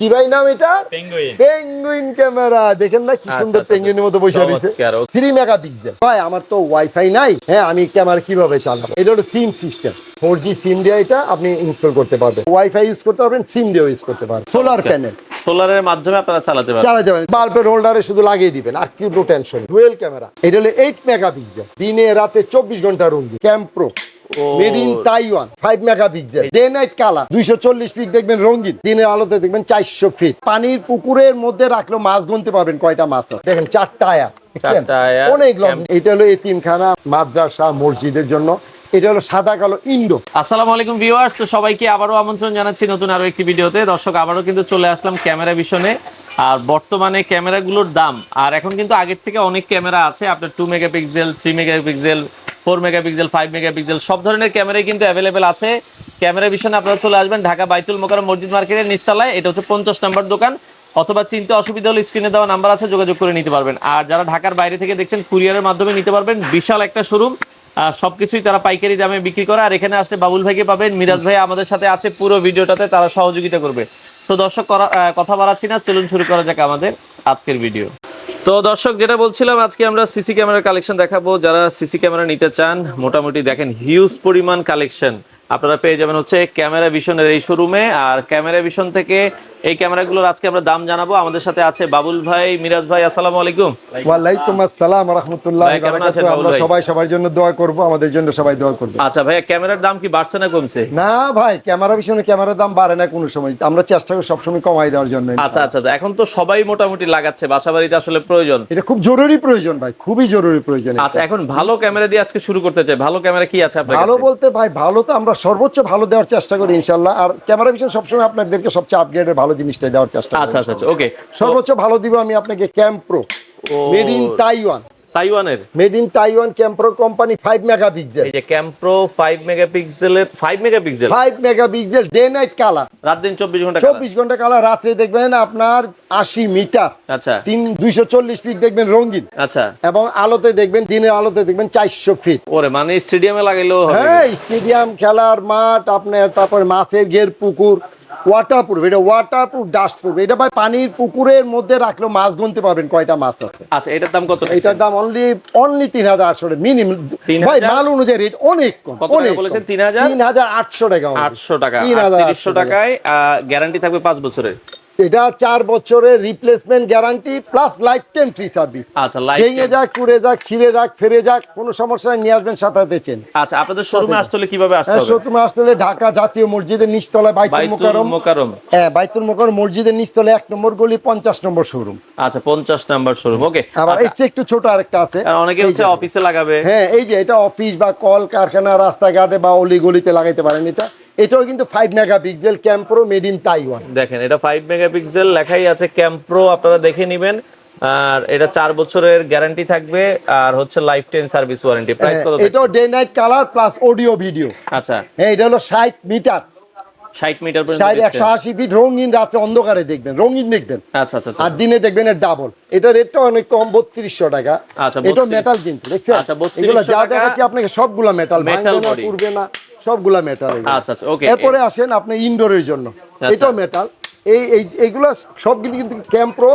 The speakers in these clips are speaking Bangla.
কি ভাই নাম এটা? পেঙ্গুইন ক্যামেরা দেখেন না কি আচ্ছা, সুন্দর আচ্ছা, পেঙ্গুইনের মতো বসে রয়েছে। থ্রি মেগা পিক্সেল ভাই আমার তো ওয়াইফাই নাই। হ্যাঁ আমি ক্যামেরা কীভাবে চালাবো? এটা হলো সিম সিস্টেম ফোর জি সিম দিয়ে এটা আপনি ইনস্টল করতে পারবেন। ওয়াইফাই ইউজ করতে পারবেন সিম দিয়েও ইউজ করতে পারবেন। সোলার প্যানেল সোলারের মাধ্যমে আপনারা চালাতে পারবেন। চালাতে পারেন বাল্বের হোল্ডারে শুধু লাগিয়ে দিবেন। আর কি টেনশন ডুয়েল ক্যামেরা এটা হলো এইট মেগা পিক্সেল দিনে রাতে চব্বিশ ঘণ্টা রুঙ্গি Campro O. Made in Taiwan five day night colour দুইশো চল্লিশ ফিট দেখবেন রঙিন। দিনের আলোতে দেখবেন চারশো ফিট পানির পুকুরের মধ্যে রাখলেও মাছ গুনতে পারবেন কয়টা মাছ দেখেন চারটা আয়া দেখছেন? চারটা আয়া। অনেক এটা হলো এতিমখানা মাদ্রাসা মসজিদের জন্য। এটা হলো সাদা কালো ইন্ডো আসসালামু আলাইকুম ভিউয়ার্স। তো সবাইকে আবারও আমন্ত্রণ জানাচ্ছি নতুন আরও একটি ভিডিওতে। দর্শক আবারও কিন্তু চলে আসলাম ক্যামেরা ভিশনে আর বর্তমানে ক্যামেরাগুলোর দাম। আর এখন কিন্তু আগের থেকে অনেক ক্যামেরা আছে। আপনার two megapixel three megapixel four megapixel, five megapixel, সব ধরনের ক্যামেরাই কিন্তু অ্যাভেলেবেল আছে। ক্যামেরা বিষয়ে আপনারা চলে আসবেন ঢাকা বাইতুল মোকারম মসজিদ মার্কেটের নিস্তালায় এটা হচ্ছে পঞ্চাশ নম্বর দোকান। অথবা চিনতে অসুবিধা হলে স্ক্রিনে দেওয়া নাম্বার আছে, যোগাযোগ করে নিতে পারবেন। আর যারা ঢাকার বাইরে থেকে দেখছেন কুরিয়ারের মাধ্যমে নিতে পারবেন। বিশাল একটা শোরুম সবকিছুই তারা পাইকারি দামে বিক্রি করে। আর এখানে আসলে বাবুল ভাইকে পাবেন। মিরাজ ভাই আমাদের সাথে আছে পুরো ভিডিওটাতে, তারা সহযোগিতা করবে। তো দর্শক কথা বাড়াচ্ছি না। চলুন শুরু করা যাক আমাদের আজকের ভিডিও তো দর্শক, যেটা বলছিলাম, আজকে আমরা সিসি ক্যামেরা কালেকশন দেখাবো। যারা সিসি ক্যামেরা নিতে চান, মোটামুটি দেখেন হিউজ পরিমাণ কালেকশন। আপনারা পেয়ে যাবেন হচ্ছে ক্যামেরা ভিশনের এই শোরুমে আর ক্যামেরা ভিশন থেকে এই ক্যামেরাগুলোর আজকে আমরা দাম জানাব। আমাদের সাথে আছে বাবুল ভাই মিরাজ ভাই আসসালামু আলাইকুম। ওয়ালাইকুম আসসালাম রহমতুল্লাহ ভাই, কেমন আছেন বাবুল আমরা ভাই? সবাই সবার জন্য দোয়া করব আমাদের জন্য সবাই দোয়া করবে। আচ্ছা ভাইয়া ক্যামেরার দাম কি বাড়ছে না কমছে? না ভাই ক্যামেরা পিছনে ক্যামেরার দাম বাড়ে না কোনো সময়। আমরা চেষ্টা করি সবসময় কমাই দেওয়ার জন্য। আচ্ছা আচ্ছা এখন তো সবাই মোটামুটি লাগাচ্ছে বাসা বাড়িতে আসলে প্রয়োজন। এটা খুব জরুরি প্রয়োজন ভাই খুবই জরুরি প্রয়োজন আচ্ছা এখন ভালো ক্যামেরা দিয়ে আজকে শুরু করতে চাই। ভালো ক্যামেরা কি আছে আপনার ভালো বলতে ভাই ভালো তো আমরা সর্বোচ্চ ভালো দেওয়ার চেষ্টা করি ইনশাল্লাহ আর ক্যামেরা পিছনে সবসময় আপনাদেরকে সবচেয়ে আপগ্রেডের ভালো জিনিসটা দেওয়ার চেষ্টা আচ্ছা আচ্ছা আচ্ছা ওকে সর্বোচ্চ ভালো দিব আমি আপনাকে ক্যাম্প্রো। মেড ইন তাইওয়ান তাইওয়ানের made in Taiwan Campro company five mega pixel এই যে ক্যাম্প্রো ফাইভ মেগাপিক্সেলের five megapixel five mega pixel day night colour রাত দিন চব্বিশ ঘণ্টা colour। চব্বিশ ঘণ্টা কালার রাত্রে দেখবেন আপনার আশি মিটার। আচ্ছা। তিন দুইশো চল্লিশ ফিট দেখবেন রঙিন। আচ্ছা। এবং আলোতে দেখবেন দিনের আলোতে দেখবেন চারশো ফিট ওরে মানে স্টেডিয়ামে লাগাইলেও হবে। হ্যাঁ স্টেডিয়াম খেলার মাঠ আপনার তারপর মাছের ঘের পুকুর। ওয়াটারপ্রুফ এটা ওয়াটারপ্রুফ ডাস্টপ্রুফ এটা ভাই পানির পুকুরের মধ্যে রাখলেও মাছ গুনতে পারবেন কয়টা মাছ আছে? আচ্ছা এটার দাম কত এটার দাম অনলি অনলি তিন হাজার আটশো টাকা মিনিমাম 3,000 ভাই মাল অনুযায়ী রেট অনেক কম কত অনেক বলেছেন? তিন হাজার? তিন হাজার আটশো টাকা। আটশো টাকা তিন হাজার আটশো টাকা। টাকায় গ্যারান্টি থাকবে পাঁচ বছরের। এটা চার বছরের replacement guarantee plus life time free service আচ্ছা ভেঙে যাক কুড়ে যাক ছিঁড়ে যাক ফেরে যাক কোনো সমস্যা নিয়ে আসবেন সাথে সাথে চেঞ্জ আচ্ছা আপনাদের শোরুমে আসতে হলে কীভাবে আসতে হবে? তুমি আসলে ঢাকা জাতীয় মসজিদের নিচতলায় বাইতুল মোকারম মোকারম হ্যাঁ বাইতুল মোকারম মসজিদের নিচতলে এক নম্বর গলি পঞ্চাশ নম্বর শোরুম আচ্ছা পঞ্চাশ নম্বর শোরুম ওকে আবার এর চেয়ে একটু ছোট আরেকটা আছে। অনেকে হচ্ছে অফিসে লাগাবে। হ্যাঁ এই যে এটা অফিস বা কল কারখানা রাস্তাঘাটে বা অলি গলিতে লাগাইতে পারেন এটা। এটাও কিন্তু five mega pixel Campro made in Taiwan দেখেন এটা ফাইভ মেগাপিক্সেল লেখাই আছে ক্যাম্প্রো আপনারা দেখে নেবেন। আর এটা চার বছরের গ্যারান্টি থাকবে আর হচ্ছে life time service warranty price কত এটাও day night colour plus audio video আচ্ছা। হ্যাঁ এটা হলো ষাট মিটার ষাট মিটার ষাট পর্যন্ত একশো distance। আশি ফিট রঙিন রাত্রে অন্ধকারে দেখবেন রঙিন দেখবেন। আচ্ছা আচ্ছা আচ্ছা। আর দিনে দেখবেন এর ডাবল এটা রেটটা অনেক কম বত্রিশশো টাকা। আচ্ছা, এটা মেটাল কিন্তু দেখছেন? আচ্ছা, 3200 এগুলো যা দেখাচ্ছি আপনাকে সবগুলা মেটাল মেটাল। পূর্বে না সবগুলা মেটাল আচ্ছা আচ্ছা ওকে এরপরে আসেন আপনি ইনডোরের জন্য। আচ্ছা। এটাও মেটাল এই এই এইগুলো সবগুলি কিন্তু Campro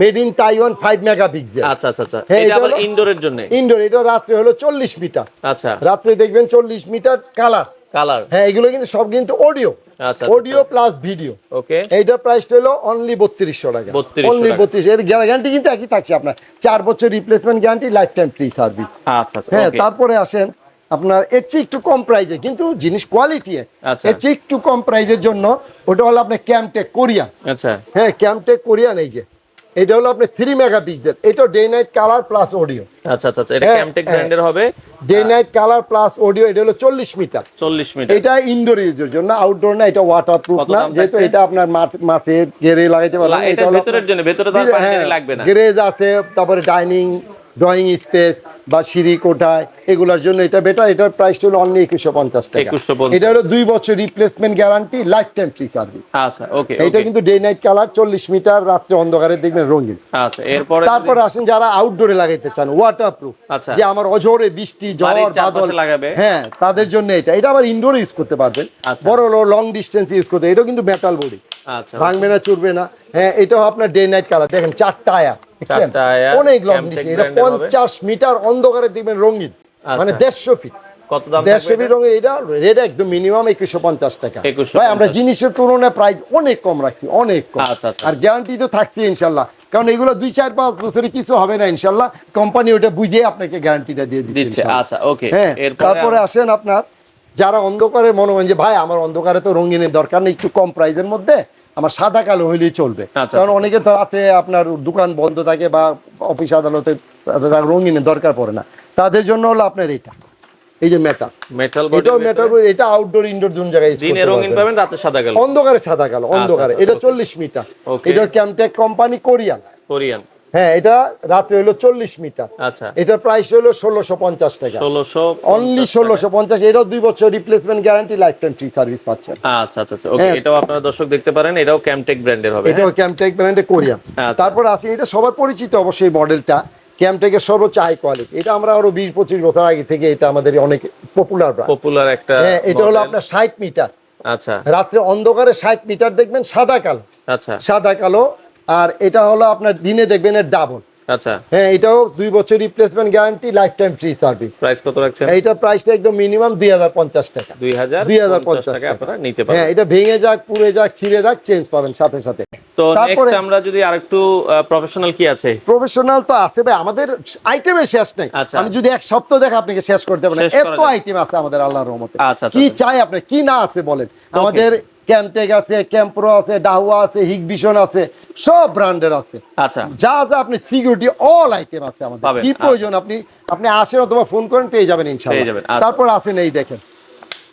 made in Taiwan five mega pixel আচ্ছা আচ্ছা আচ্ছা। হ্যাঁ, এটা এটা আবার ইনডোরের জন্য? ইনডোর এটা রাত্রে হলো চল্লিশ মিটার। আচ্ছা। রাত্রে দেখবেন চল্লিশ মিটার কালার কালার। হ্যাঁ এগুলো কিন্তু সব কিন্তু অডিও আচ্ছা অডিও প্লাস ভিডিও ওকে এইটার প্রাইসটা হলো অনলি বত্রিশশো টাকা। 3200 অনলি। বত্রিশ এর গ্যারান্টি কিন্তু একই থাকছে আপনার। চার বছর replacement guarantee life time free service আচ্ছা আচ্ছা হ্যাঁ তারপরে আসেন আপনার এর চেয়ে একটু কম প্রাইজে কিন্তু জিনিস কোয়ালিটি আচ্ছা। এর চেয়ে একটু কম প্রাইজের জন্য ওটা হলো আপনার ক্যামটেক কোরিয়ান আচ্ছা। হ্যাঁ ক্যামটেক কোরিয়ান এই যে। এটা হলো আপনি থ্রি মেগা পিক্সেল এটা day night colour plus audio আচ্ছা আচ্ছা আচ্ছা এটা হ্যাঁ, ক্যামটেক হ্যাঁ। ব্র্যান্ডের হবে। Day night colour plus audio এটা হলো চল্লিশ মিটার চল্লিশ মিটার এটা ইনডোর ইউজের জন্য আউটডোর না এটা ওয়াটার প্রুফ না। যেহেতু এটা আপনার মাছ- মাছের ঘেরে লাগাইতে পারবেন এটা ভেতরের জন্য ভেতরে তো পানি লাগবে না। গ্যারেজ আছে তারপরে ডাইনিং ড্রয়িং স্পেস বা সিঁড়ি কোঠায় এগুলোর জন্য এটা বেটার এটার প্রাইস হলো অনলি একুশশো পঞ্চাশ টাকা। এটা হলো দুই বছর replacement guarantee life time free service আচ্ছা ওকে এটা কিন্তু ডে নাইট কালার চল্লিশ মিটার রাত্রে অন্ধকারে দেখবেন রঙিন। আচ্ছা এরপরে তারপর আসেন যারা আউটডোরে লাগাইতে চান ওয়াটার প্রুফ আচ্ছা। যে আমার অঝরে বৃষ্টি ঝড় বাদল লাগাবে। হ্যাঁ তাদের জন্য এটা। এটা আবার ইনডোরে ইউজ করতে পারবেন। আচ্ছা। বড় লং ডিস্টেন্স ইউজ করতে এটাও কিন্তু মেটাল বডি আচ্ছা। ভাঙবে না চুরবে না। হ্যাঁ এটাও আপনার ডে নাইট কালার দেখেন চারটা আয়া চারটা আয়া, অনেক লং Camtech এটা। পঞ্চাশ মিটার অন্ধকারে দিবেন রঙিন মানে আচ্ছা। দেড়শো ফিট কত দাম দেড়শো ফিট রঙে এটা রেট একদম মিনিমাম একুশশো পঞ্চাশ টাকা। ভাই আমরা জিনিসের তুলনায় প্রাইস অনেক কম রাখছি অনেক কম। আচ্ছা, আচ্ছা। আর গ্যারান্টি তো থাকছে ইনশাল্লাহ। কারণ এগুলো দুই চার পাঁচ বছরে কিছু হবে না ইনশাল্লাহ। কোম্পানি ওটা বুঝিয়ে আপনাকে গ্যারান্টিটা দিয়ে দিচ্ছে আচ্ছা ওকে হ্যাঁ তারপরে আসেন আপনার যারা অন্ধকারে মনে হয় যে ভাই আমার অন্ধকারে তো রঙিনের দরকার নেই একটু কম প্রাইসের মধ্যে। আমার সাদা কালো হইলেই চলবে। আচ্ছা, কারণ অনেকে অনেকের তো রাতে আপনার দোকান বন্ধ থাকে বা অফিস আদালতে রঙিনের দরকার পড়ে না। তাদের জন্য হলো আপনার এটা। এই যে মেটাল মেটাল এটাও মেটাল এটা আউটডোর ইনডোর দুন জায়গায় দিনে রঙিন পাবেন রাতে সাদা কালো। অন্ধকারে সাদা কালো অন্ধকারে। আচ্ছা, এটা চল্লিশ মিটার. এটা ক্যামটেক কোম্পানি কোরিয়ান কোরিয়ান হ্যাঁ এটা রাত্রে হলো চল্লিশ মিটার। আচ্ছা। এটার প্রাইস হলো ষোলোশো পঞ্চাশ টাকা। ষোলোশো অনলি ষোলোশো পঞ্চাশ এটাও দুই বছর replacement guarantee life time free service পাচ্ছেন। আচ্ছা আচ্ছা আচ্ছা। ওকে হ্যাঁ। এটাও আপনারা দর্শক দেখতে পারেন এটাও ক্যামটেক ব্র্যান্ডের হবে এটাও ক্যামটেক ব্র্যান্ডে কোরিয়ান। আচ্ছা। তারপর আসি এটা সবার পরিচিত অবশ্যই মডেলটা ক্যামটেকের সর্বোচ্চ হাই কোয়ালিটি এটা আমরা আরও বিশ পঁচিশ বছর আগে থেকে এটা আমাদের অনেক পপুলার পপুলার একটা হ্যাঁ এটা হলো আপনার ষাট মিটার। আচ্ছা। রাত্রে অন্ধকারে ষাট মিটার দেখবেন সাদা কালো। আচ্ছা। সাদা কালো আর এটা হলো আপনার দিনে দেখবেন এর ডাবল আচ্ছা। হ্যাঁ এটাও দুই বছর replacement guarantee life time free service price কত রাখছেন? এইটার প্রাইসটা একদম মিনিমাম দুই হাজার পঞ্চাশ টাকা। দুই হাজার 2050 টাকা টাকা। আপনারা নিতে পারেন হ্যাঁ এটা ভেঙে যাক পুড়ে যাক ছিঁড়ে যাক চেঞ্জ পাবেন সাথে সাথে। তো নেক্সট আমরা যদি আরেকটু প্রফেশনাল কি আছে? প্রফেশনাল তো আছে ভাই আমাদের আইটেমের শেষ নেই। আচ্ছা। আমি যদি এক সপ্তাহ দেখে আপনাকে শেষ করতে করা এত আইটেম আছে আমাদের আল্লাহর রহমতে। আচ্ছা, আচ্ছা, কি। চাই আপনি কি না আছে বলেন। আমাদের ক্যামটেক আছে ক্যাম্প্রো আছে ডাহুয়া আছে হিগবিশন আছে সব ব্র্যান্ডের আছে আচ্ছা যা যা আপনি সিকিউরিটি অল আইটেম আছে আমাদের কি আচ্ছা। প্রয়োজন আপনি আপনি আসেন অথবা ফোন করেন পেয়ে যাবেন ইনশাআল্লাহ আচ্ছা। তারপর আসেন এই দেখেন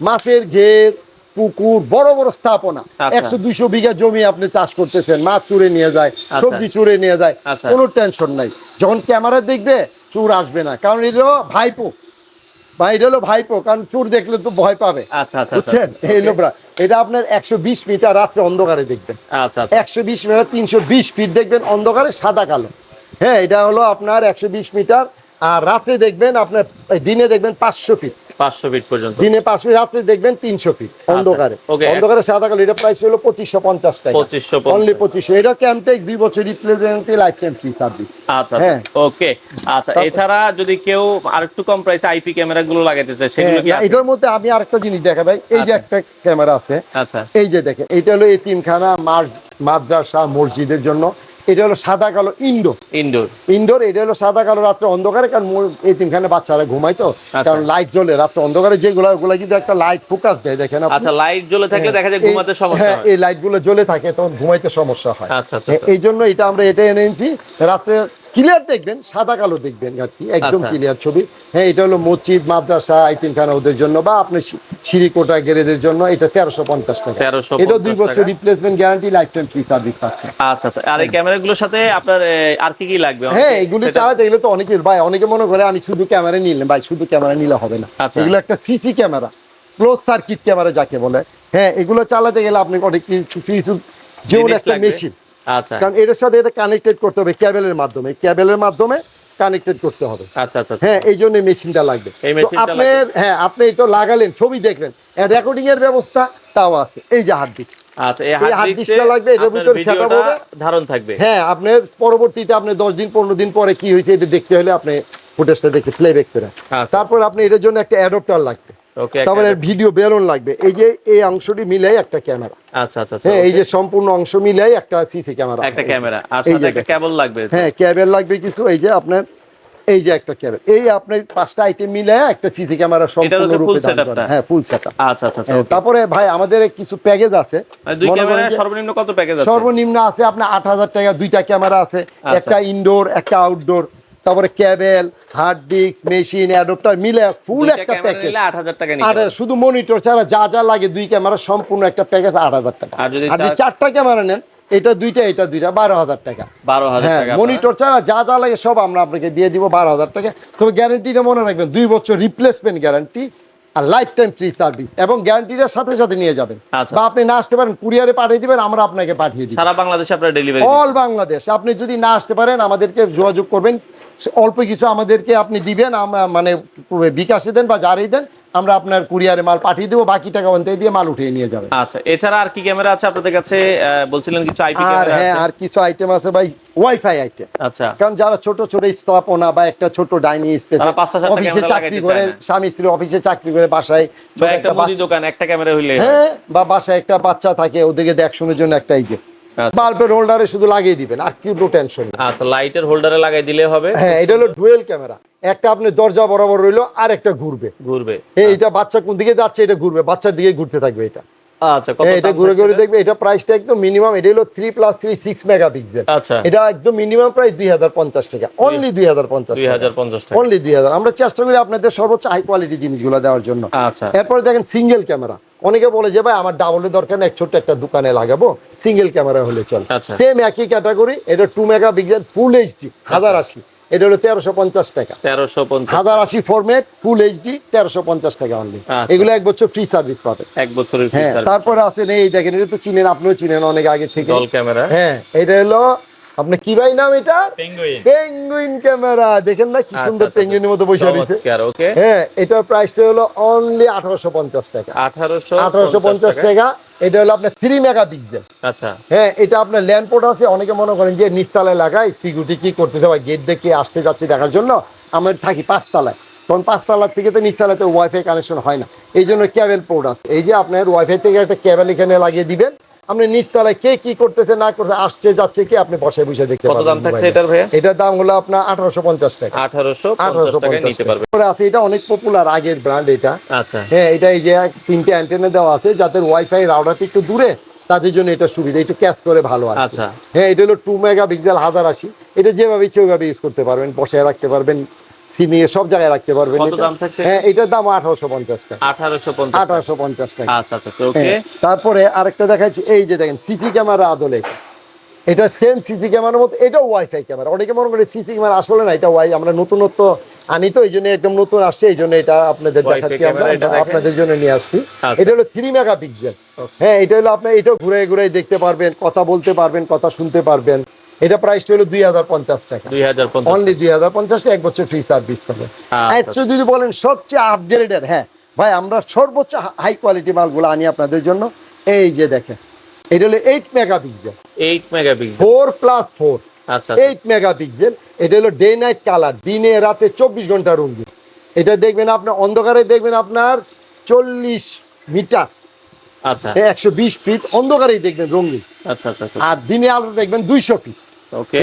মাছের ঘের পুকুর বড় বড় স্থাপনা আচ্ছা। একশো দুইশো বিঘা জমি আপনি চাষ করতেছেন মাছ চুরে নিয়ে যায়। সবজি চুরে নিয়ে যায়। কোনো টেনশন নাই যখন ক্যামেরা দেখবে চুর আসবে না কারণ এটা ভাইপো বা এটা হলো ভাইপো কারণ চুর দেখলে তো ভয় পাবে। আচ্ছা আচ্ছা বুঝছেন? এই লোকরা এটা আপনার একশো বিশ মিটার রাত্রে অন্ধকারে দেখবেন। আচ্ছা আচ্ছা। একশো বিশ মিটার তিনশো বিশ ফিট দেখবেন অন্ধকারে সাদা কালো। হ্যাঁ এটা হলো আপনার একশো বিশ মিটার আর রাতে দেখবেন আপনার দিনে দেখবেন পাঁচশো ফিট। পাঁচশো ফিট পর্যন্ত। দিনে রাতে দেখবেন তিনশো ফিট অন্ধকারে। আচ্ছা, অন্ধকারে সাদা কালো এটা প্রাইস হলো পঁচিশশো পঞ্চাশ টাকা। 2550 অনলি এটা বছর লাইফ টাইম ফ্রি সার্ভিস আচ্ছা হ্যাঁ। ওকে আচ্ছা এছাড়া যদি কেউ আরেকটু কম প্রাইসে আইপি ক্যামেরা গুলো লাগাইতে চায় সেগুলো কি আছে? হ্যাঁ, এটার মধ্যে আমি আরেকটা জিনিস দেখা ভাই এই যে আচ্ছা। একটা ক্যামেরা আছে আচ্ছা। এই যে দেখেন এটা হলো এতিমখানা মার- মাদ্রাসা মসজিদের জন্য। এটা হলো সাদা কালো ইনডোর। ইনডোর। ইনডোর এটা হলো সাদা কালো রাত্রে অন্ধকারে কারণ এই তিনখানে বাচ্চারা ঘুমাই তো আচ্ছা। কারণ লাইট জ্বলে রাত্রে অন্ধকারে যেগুলো ওগুলো যদি একটা লাইট ফোকাস দেয় দেখেন। আচ্ছা লাইট জ্বলে থাকলে দেখা যায় ঘুমাতে সমস্যা হ্যাঁ হয়। এই লাইটগুলো জ্বলে থাকে তখন ঘুমাইতে সমস্যা হয়। আচ্ছা আচ্ছা এই জন্য এটা আমরা এটা এনেছি রাত্রে ক্লিয়ার দেখবেন সাদা কালো দেখবেন আর কি একদম আচ্ছা। ক্লিয়ার ছবি। হ্যাঁ এটা হলো মসজিদ মাদ্রাসা আইতিমখানা ওদের জন্য বা আপনি সি- সিঁড়িকোটা গেরেদের জন্য এটা তেরোশো পঞ্চাশ টাকা। 1350 এটা দুই বছর replacement guarantee life time free service পাচ্ছে। আচ্ছা আচ্ছা। আর এই ক্যামেরাগুলোর সাথে আপনার আর কি কি লাগবে? হ্যাঁ এগুলো চালাতে গেলে তো অনেকের ভাই অনেকে মনে করে আমি শুধু ক্যামেরা নিলাম ভাই শুধু ক্যামেরা নিলে হবে না। আচ্ছা। এগুলো একটা CC camera close circuit camera যাকে বলে। হ্যাঁ এগুলো চালাতে গেলে আপনি অনেক কিছু কিছু যেমন একটা মেশিন আচ্ছা। কারণ এটার সাথে এটা কানেক্টেড করতে হবে ক্যাবেলের মাধ্যমে। ক্যাবেলের মাধ্যমে কানেক্টেড করতে হবে। আচ্ছা আচ্ছা আচ্ছা। হ্যাঁ এই জন্য মেশিনটা লাগবে। হ্যাঁ আপনি এটা লাগালেন ছবি দেখলেন রেকর্ডিং এর ব্যবস্থা তাও আছে। এই যে হার্ড ডিস্ক আচ্ছা এই এই হার্ড hard লাগবে, এটার ভিতরে setup হবে। ধারণ থাকবে। হ্যাঁ আপনার পরবর্তীতে আপনি দিন পনেরো দিন পরে কি হয়েছে এটা দেখতে হলে আপনি ফুটেজটা দেখে প্লেব্যাক করে। আচ্ছা, তারপর আপনি এটার জন্য একটা অ্যাডপ্টার লাগবে। তারপরে ভিডিও বেলুন লাগবে। এই যে এই অংশটি মিলে একটা ক্যামেরা। আচ্ছা আচ্ছা আচ্ছা হ্যাঁ এই যে সম্পূর্ণ অংশ মিলে একটা সিসি ক্যামেরা। একটা ক্যামেরা। আর সাথে একটা কেবল লাগবে। হ্যাঁ ক্যাবেল লাগবে কিছু এই যে আপনার এই যে একটা ক্যাবেল এই আপনার পাঁচটা আইটেম মিলে একটা সিসি ক্যামেরা সম্পূর্ণ রূপে হ্যাঁ ফুল সেটআপ আচ্ছা আচ্ছা আচ্ছা তারপরে ভাই আমাদের কিছু প্যাকেজ আছে। মানে দুই ক্যামেরা সর্বনিম্ন কত প্যাকেজ আছে? সর্বনিম্ন আছে আপনার আট হাজার টাকা দুইটা ক্যামেরা আছে আচ্ছা। একটা ইনডোর একটা আউটডোর তারপরে cable hard disk machine adapter মিলে ফুল একটা প্যাকেজ নিলে 8000 টাকা আর শুধু মনিটর ছাড়া যা যা লাগে দুই ক্যামেরা সম্পূর্ণ একটা প্যাকেজ আট হাজার টাকা। আর যদি চারটা ক্যামেরা নেন এটা দুইটা এটা দুইটা বারো হাজার টাকা। 12000 হ্যাঁ মনিটর ছাড়া যা যা লাগে সব আমরা আপনাকে দিয়ে দিব বারো হাজার টাকা। তবে গ্যারান্টিটা মনে রাখবেন দুই বছর রিপ্লেসমেন্ট গ্যারান্টি আর লাইফ টাইম ফ্রি সার্ভিস এবং গ্যারান্টিটার সাথে সাথে নিয়ে যাবেন। আচ্ছা। বা আপনি না আসতে পারেন কুরিয়ারে পাঠিয়ে দিবেন আমরা আপনাকে পাঠিয়ে দিব। সারা বাংলাদেশে আপনারা ডেলিভারি অল বাংলাদেশ। আপনি যদি না আসতে পারেন আমাদেরকে যোগাযোগ করবেন অল্প কিছু আমাদেরকে আপনি দিবেন মানে বিকাশে দেন বা যারই দেন আমরা আপনার কুরিয়ারে মাল পাঠিয়ে দেবো বাকি টাকা থেকে দিয়ে মাল উঠিয়ে নিয়ে যাবেন। আচ্ছা এছাড়া আর কি ক্যামেরা আছে আপনাদের কাছে? বলছিলেন কিছু আইপি ক্যামেরা হ্যাঁ আছে। আর কিছু আইটেম আছে ভাই ওয়াইফাই আইটেম আচ্ছা। কারণ যারা ছোট ছোট স্থাপনা বা একটা ছোট ডাইনিং স্পেস তারা পাঁচটা সাতটা অফিসে ক্যামেরা চাকরি করে চায় না। স্বামী স্ত্রী অফিসে চাকরি করে বাসায় ছোট একটা মুদি দোকান একটা ক্যামেরা হইলে হ্যাঁ। বা বাসায় একটা বাচ্চা থাকে ওদেরকে দেখাশোনার জন্য একটা এই যে। বাল্বের হোল্ডারে শুধু লাগিয়ে দিবেন আর কি টেনশন আচ্ছা লাইটের হোল্ডারে লাগাই দিলে হবে? হ্যাঁ এটা হলো ডুয়েল ক্যামেরা। একটা আপনি দরজা বরাবর রইল আর একটা ঘুরবে। ঘুরবে। এটা বাচ্চা কোন দিকে যাচ্ছে এটা ঘুরবে। বাচ্চার দিকে ঘুরতে থাকবে এটা। আচ্ছা হ্যাঁ, এটা ঘুরে ঘুরে দেখবে এটা প্রাইসটা একদম মিনিমাম এটা হলো three plus three six megapixel আচ্ছা। এটা একদম মিনিমাম প্রাইস দুই হাজার পঞ্চাশ টাকা। অনলি দুই হাজার পঞ্চাশ দুই হাজার পঞ্চাশ অনলি দুই হাজার। আমরা চেষ্টা করি আপনাদের সর্বোচ্চ হাই কোয়ালিটি জিনিসগুলো দেওয়ার জন্য। আচ্ছা। এরপরে দেখেন সিঙ্গেল ক্যামেরা অনেকে বলে যে ভাই আমার ডাবলের দরকার নেই ছোট্ট একটা দোকানে লাগাবো সিঙ্গেল ক্যামেরা হলে চল। আচ্ছা। সেম একই ক্যাটাগরি এটা two megapixel full HD হাজার আশি। এটা হলো তেরোশো পঞ্চাশ টাকা। তেরোশো হাজার আশি ফরম্যাট ফুল এইচডি তেরোশো পঞ্চাশ টাকা অনলি আচ্ছা। এগুলো এক বছর ফ্রি সার্ভিস পাবে। এক বছরের হ্যাঁ তারপরে আছে এই দেখেন এটা তো চিনেন আপনিও চিনেন অনেক আগে থেকে। ক্যামেরা হ্যাঁ এটা হলো আপনার কি ভাই নাম এটা? পেঙ্গুইন ক্যামেরা দেখেন না কি আচ্ছা, সুন্দর পেঙ্গুইনের মতো বসে রয়েছে। হ্যাঁ এটার প্রাইসটা হলো অনলি আঠারোশো পঞ্চাশ টাকা। আঠারোশো আঠারোশো পঞ্চাশ টাকা। এটা হলো আপনার থ্রি মেগা পিক্সেল আচ্ছা। হ্যাঁ এটা আপনার ল্যান্ড পোর্ট আছে অনেকে মনে করেন যে নিচতলায় লাগাই সিকিউরিটি কি করতে হবে গেট দেখে আসতে যাচ্ছে দেখার জন্য। আমরা থাকি পাঁচতলায়। তখন পাঁচতলার থেকে তো নিচতলাতে ওয়াইফাই কানেকশন হয় না। এই জন্য ক্যাবেল পোর্ট আছে। এই যে আপনার ওয়াইফাই থেকে একটা ক্যাবেল এখানে লাগিয়ে দিবেন। আপনি নিচতলায় কে কি করতেছে না করতেছে আসছে যাচ্ছে কি আপনি বসে বসে দেখতে কত দাম থাকছে এটার ভাইয়া? এটার দাম হলো আপনার আঠারোশো পঞ্চাশ টাকা। আঠারোশো পঞ্চাশ আঠারোশো পঞ্চাশ নিতে টাকা। পারবে। আছে এটা অনেক পপুলার আগের ব্র্যান্ড এটা। আচ্ছা। হ্যাঁ এটা এই যে তিনটে অ্যান্টেনা দেওয়া আছে যাদের ওয়াইফাই রাউটারটা একটু দূরে তাদের জন্য এটা সুবিধা একটু ক্যাচ করে ভালো আছে আচ্ছা। হ্যাঁ এটা হলো টু মেগা পিক্সেল হাজার আশি। এটা যেভাবে ইচ্ছে ওইভাবে ইউজ করতে পারবেন বসায় রাখতে পারবেন। সিমিয়ে সব জায়গায় রাখতে পারবেন। এটা। হ্যাঁ এটার দাম আঠারোশো পঞ্চাশ টাকা। আঠারোশো পঞ্চাশ টাকা। আচ্ছা আচ্ছা ওকে হ্যাঁ, তারপরে আরেকটা দেখাচ্ছি এই যে দেখেন সিসি ক্যামেরা আদলে। এটা। এটা সেম সিসি ক্যামেরার মতো এটাও ওয়াইফাই ক্যামেরা। অনেকে মনে করে সিসি ক্যামেরা আসলে না এটা ওয়াই আমরা নতুনত্ব আনি তো এই জন্য একদম নতুন আসছে এই জন্য এটা আপনাদের দেখাচ্ছি আমরা এটা। আপনাদের জন্য নিয়ে আসছি। আচ্ছা। এটা হলো থ্রি মেগা পিক্সেল হ্যাঁ এটা হলো আপনি এটাও ঘুরে ঘুরে দেখতে পারবেন কথা বলতে পারবেন কথা শুনতে পারবেন। এটা প্রাইসটা হলো দুই হাজার পঞ্চাশ টাকা। দুই হাজার পঞ্চাশ অনলি দুই হাজার পঞ্চাশটা এক বছর ফ্রি সার্ভিস পাবে। আচ্ছা। একশো যদি বলেন সবচেয়ে আপগ্রেডের হ্যাঁ ভাই আমরা সর্বোচ্চ হাই কোয়ালিটি মালগুলো আনি আপনাদের জন্য। এই যে দেখেন এটা হলো eight megapixel eight megapixel four plus four আচ্ছা। এইট মেগা পিক্সেল এটা হলো ডে নাইট কালার দিনে রাতে চব্বিশ ঘণ্টা রঙিন এটা দেখবেন আপনার অন্ধকারে দেখবেন আপনার চল্লিশ মিটার। আচ্ছা। একশো বিশ ফিট অন্ধকারেই দেখবেন রঙিন আচ্ছা আচ্ছা আচ্ছা। আর দিনে আলো দেখবেন দুইশো ফিট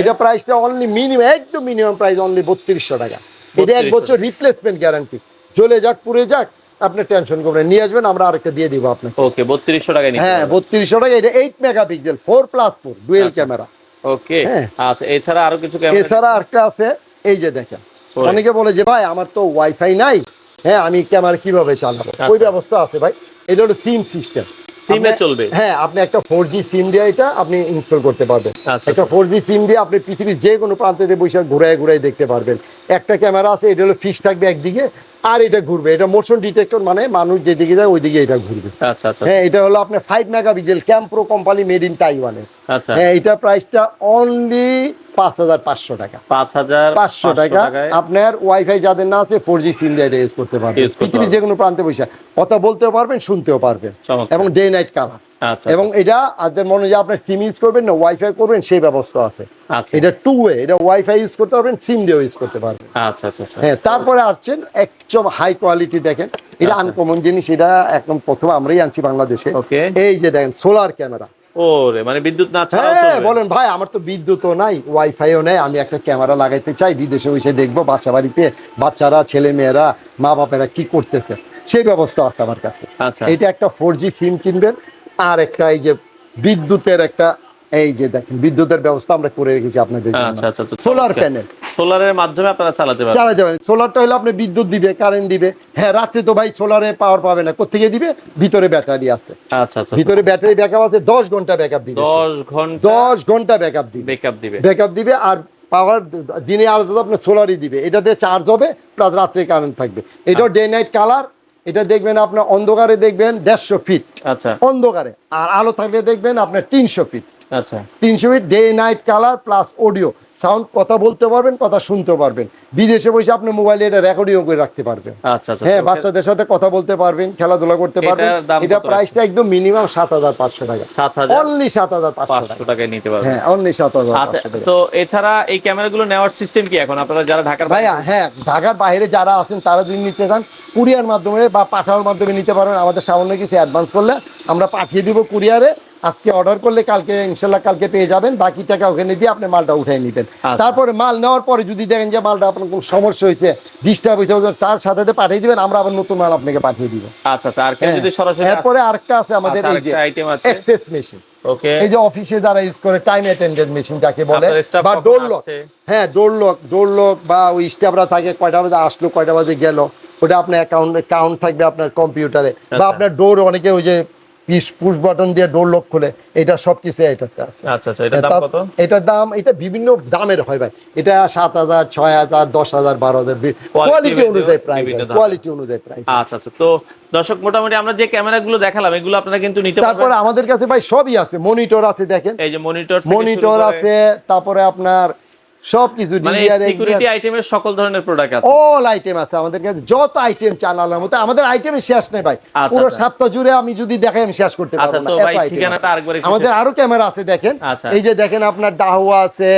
এটা প্রাইসটা অনলি মিনিমাম একদম মিনিমাম প্রাইস অনলি বত্রিশশো টাকা। এটা এক বছর রিপ্লেসমেন্ট গ্যারান্টি চলে যাক পুড়ে যাক আপনি টেনশন করবেন নিয়ে আসবেন আমরা আরেকটা দিয়ে দিব আপনাকে। ওকে বত্রিশশো নিতে হ্যাঁ বত্রিশশো টাকা এটা eight megapixel four plus four dual. Camera okay. আচ্ছা এছাড়া আরও কিছু ক্যামেরা এছাড়া আরেকটা আছে এই যে দেখেন। অনেকে বলে যে ভাই আমার তো ওয়াইফাই নাই। হ্যাঁ আমি ক্যামেরা কীভাবে চালাবো? আচ্ছা। ওই ব্যবস্থা আছে ভাই। এটা হলো সিম সিস্টেম সিমে চলবে। হ্যাঁ আপনি একটা ফোর জি সিম দিয়ে এটা আপনি ইনস্টল করতে পারবেন। আচ্ছা। একটা ফোর জি সিম দিয়ে আপনি পৃথিবীর যে কোনো প্রান্তে বসে ঘুরায় ঘুরায় দেখতে পারবেন। একটা ক্যামেরা আছে এটা হলো ফিক্স থাকবে একদিকে আর এটা ঘুরবে। এটা মোশন ডিটেক্টর মানে মানুষ যেদিকে যায় ওইদিকে এটা ঘুরবে। আচ্ছা আচ্ছা। হ্যাঁ এটা হলো আপনার five megapixel Campro company made in তাইওয়ানের আচ্ছা। হ্যাঁ এটা প্রাইসটা অনলি পাঁচ হাজার পাঁচশো টাকা। পাঁচ হাজার পাঁচশো টাকা। আপনার ওয়াইফাই যাদের না আছে ফোর জি সিম দিয়ে ইউজ করতে পারবেন। পৃথিবীর যে কোনো প্রান্তে বসে। কথা বলতেও পারবেন শুনতেও পারবেন। এবং ডে নাইট কালার এবং এটা আপনাদের মনে যে আপনার সিম ইউজ করবেন না ওয়াইফাই করবেন সেই ব্যবস্থা আছে। আচ্ছা। এটা টু ওয়ে এটা ওয়াইফাই ইউজ করতে পারবেন সিম দিয়েও ইউজ করতে পারবেন। আচ্ছা আচ্ছা আচ্ছা। হ্যাঁ তারপরে আসছেন একদম হাই কোয়ালিটি দেখেন। এটা আচ্ছা। আনকমন জিনিস এটা একদম প্রথম আমরাই আনছি বাংলাদেশে। ওকে। এই যে দেখেন সোলার ক্যামেরা ওরে মানে বিদ্যুৎ না ছাড়াও হ্যাঁ চলবে? বলেন ভাই আমার তো বিদ্যুৎও নাই ওয়াইফাইও নেই আমি একটা ক্যামেরা লাগাইতে চাই বিদেশে বসে দেখব বাসা বাড়িতে বাচ্চারা ছেলে মেয়েরা মা বাপেরা কি করতেছে সেই ব্যবস্থা আছে আমার কাছে। আচ্ছা। এটা একটা ফোর জি সিম কিনবেন আর একটা এই যে বিদ্যুতের একটা এই যে দেখেন বিদ্যুতের ব্যবস্থা আমরা করে রেখেছি আপনাদের আচ্ছা আচ্ছা আচ্ছা সোলার প্যানেল সোলারের মাধ্যমে আপনারা চালাতে পারবেন। চালাতে পারেন সোলারটা হলে আপনি বিদ্যুৎ দিবে কারেন্ট দিবে। হ্যাঁ রাত্রে তো ভাই সোলারে পাওয়ার পাবে না। কোথেকে দিবে? ভিতরে ব্যাটারি আছে। আচ্ছা আচ্ছা ভিতরে ব্যাটারি ব্যাকআপ আছে দশ ঘণ্টা ব্যাকআপ দিবে দশ ঘণ্টা দশ ঘণ্টা ব্যাকআপ দিবে। বেকআপ দিবে। ব্যাকআপ দিবে আর পাওয়ার দিনে আলো তো আপনার সোলারই দিবে। এটা দিয়ে চার্জ হবে প্লাস রাত্রে কারেন্ট থাকবে। এটাও ডে নাইট কালার এটা দেখবেন আপনার অন্ধকারে দেখবেন দেড়শো ফিট আচ্ছা। অন্ধকারে। আর আলো থাকলে দেখবেন আপনার তিনশো ফিট আচ্ছা। তিনশো feet day night colour plus audio sound কথা বলতে পারবেন কথা শুনতে পারবেন। বিদেশে বসে আপনি মোবাইলে এটা রেকর্ডিং করে রাখতে পারবেন। আচ্ছা আচ্ছা হ্যাঁ বাচ্চাদের সাথে কথা বলতে পারবেন খেলাধুলা করতে পারবেন। এটা প্রাইসটা একদম মিনিমাম সাত হাজার পাঁচশো টাকা। অনলি সাত হাজার পাঁচশো টাকা। টাকায় নিতে পারবেন। হ্যাঁ অনলি সাত হাজার আচ্ছা তো এছাড়া এই ক্যামেরাগুলো নেওয়ার সিস্টেম কি এখন? আপনারা যারা ঢাকার ভাইয়া হ্যাঁ ঢাকার বাইরে যারা আছেন তারা যদি নিতে চান কুরিয়ার মাধ্যমে বা পাঠানোর মাধ্যমে নিতে পারবেন। আমাদের সামান্য কিছু অ্যাডভান্স করলে আমরা পাঠিয়ে দিব কুরিয়ারে আজকে অর্ডার করলে কালকে ইনশাল্লাহ কালকে পেয়ে যাবেন। বাকি টাকা ওখানে দিয়ে আপনি মালটা উঠাই নিবেন। আচ্ছা। তারপরে মাল নেওয়ার পরে যদি দেখেন যে মালটা আপনার কোনো সমস্যা হয়েছে ডিস্টার্ব হয়েছে তার সাথে পাঠিয়ে দিবেন আমরা আবার নতুন মাল আপনাকে পাঠিয়ে দিব। আচ্ছা আচ্ছা আর যদি সরাসরি এরপরে আরেকটা আছে আমাদের আচ্ছা, এই যে আছে। এক্সেস মেশিন ওকে এই যে অফিসে যারা ইউজ করে টাইম অ্যাটেন্ডেন্ট মেশিন যাকে বলে বা কখন ডোর লক হ্যাঁ ডোর লক ডোর লক বা ওই স্টাফরা থাকে কয়টা বাজে আসলো কয়টা বাজে গেল ওটা আপনার অ্যাকাউন্টে কাউন্ট থাকবে আপনার কম্পিউটারে বা আচ্ছা। আপনার ডোর অনেকে ওই যে পিস পুশ বাটন দিয়ে ডোর লক খুলে এটা সব কিছু এটাতে আছে। আচ্ছা আচ্ছা এটার দাম কত? এটার দাম এটা বিভিন্ন দামের হয় ভাই। এটা সাত হাজার ছয় হাজার দশ হাজার বারো হাজার কোয়ালিটি অনুযায়ী প্রাইস কোয়ালিটি অনুযায়ী প্রাইস আচ্ছা আচ্ছা তো দর্শক মোটামুটি আমরা যে ক্যামেরাগুলো দেখালাম এগুলো আপনারা কিন্তু নিতে তারপরে আমাদের কাছে ভাই সবই আছে মনিটর আছে দেখেন। এই যে মনিটর মনিটর আছে তারপরে আপনার সব কিছু মানে সিকিউরিটি আইটেমের সকল ধরনের প্রোডাক্ট আছে। অল আইটেম আছে আমাদের কাছে যত আইটেম মতো আমাদের আইটেমের শেষ নেই ভাই। আচ্ছা, পুরো আচ্ছা। সপ্তাহ জুড়ে আমি যদি দেখাই আমি শেষ করতে আচ্ছা পারব না। ভাই ঠিকানাটা আরেকবার আমাদের আরও ক্যামেরা আছে দেখেন। এই যে দেখেন আপনার ডাহুয়া আছে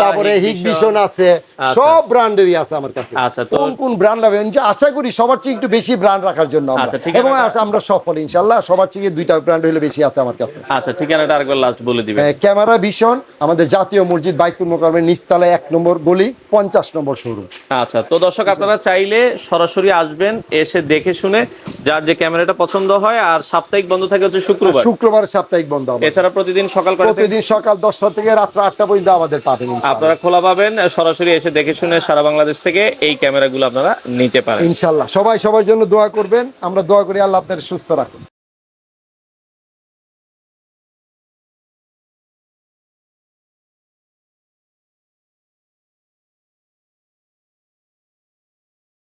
তারপরে ভিশন। ভিশন আছে। সব ব্র্যান্ডেরই আছে আমার কাছে। আচ্ছা, তো- কোন কোন ব্র্যান্ড লাগবে? যে আশা করি সবার চেয়ে একটু বেশি ব্র্যান্ড রাখার জন্য এবং আমরা সফল ইনশাল্লাহ সবার চেয়ে দুইটা ব্র্যান্ড হলে বেশি আছে আমার কাছে। আচ্ছা ঠিকানাটা আরেকবার লাস্ট বলে দিবেন। ক্যামেরা ভীষণ আমাদের জাতীয় মসজিদ বাইতুল মোকামের নিচতলায় এক নম্বর গলি পঞ্চাশ নম্বর শোরুম আচ্ছা তো দর্শক আপনারা চাইলে সরাসরি আসবেন এসে দেখে শুনে যার যে ক্যামেরাটা পছন্দ হয় আর সাপ্তাহিক বন্ধ থাকে হচ্ছে শুক্রবার। শুক্রবার সাপ্তাহিক বন্ধ হবে এছাড়া প্রতিদিন সকাল প্রতিদিন সকাল দশটা থেকে রাত্র আটটা পর্যন্ত আমাদের পাবেন আপনারা খোলা পাবেন সরাসরি এসে দেখে শুনে সারা বাংলাদেশ থেকে এই ক্যামেরাগুলো আপনারা নিতে পারেন। ইনশাল্লাহ সবাই সবার জন্য দোয়া করবেন। আমরা দোয়া করি আল্লাহ আপনাদের সুস্থ রাখুন।